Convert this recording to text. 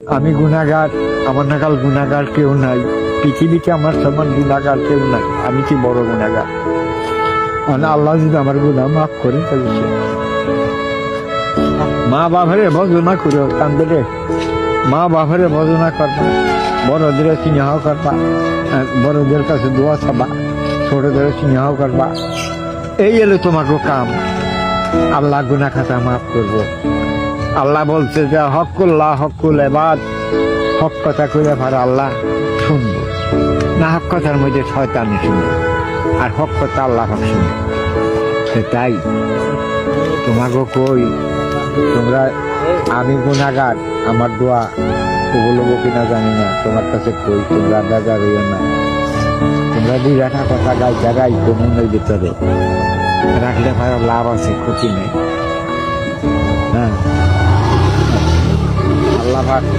আমি গুনাগার আমার নাগাল গুনাগার কেউ নাই। পৃথিবীতে আমার সমান গুনাগার কেউ নাই। আমি কি বড় গুনাগার মানে আল্লাহ যদি আমার গুণা মাফ করে ফেলেছে মা বাবারে ভজনা করো কান্দে রে। মা বাবারে ভজনা করবা, বড়দের স্নেহ করবা বড়দের কাছে দোয়া চাবা, ছোটদের স্নেহ করবা। এই এলো তোমাকে কাম। আল্লাহ গুনা খাতা মাফ করব। আল্লাহ বলছে যে, হকুল্লাহ হকুল এবাদ। হক কথা কইলে ভার আল্লাহ শুনব। না, হক কথার মধ্যে শয়তানি শুনবে। আর হক কথা আল্লাহ হক শুনবে। সেটাই তোমাকে কই? তোমরা, আমি গুণাগার আমার দোয়া কবুল কিনা জানি না। তোমার কাছে কই? তোমরা বেজার হইও না। তোমরা দুই রাখা কথা গাই জায়গায় মনের ভিতরে রাখলে ভাই লাভ আছে, ক্ষতি নেই। হ্যাঁ আল্লাহ পাক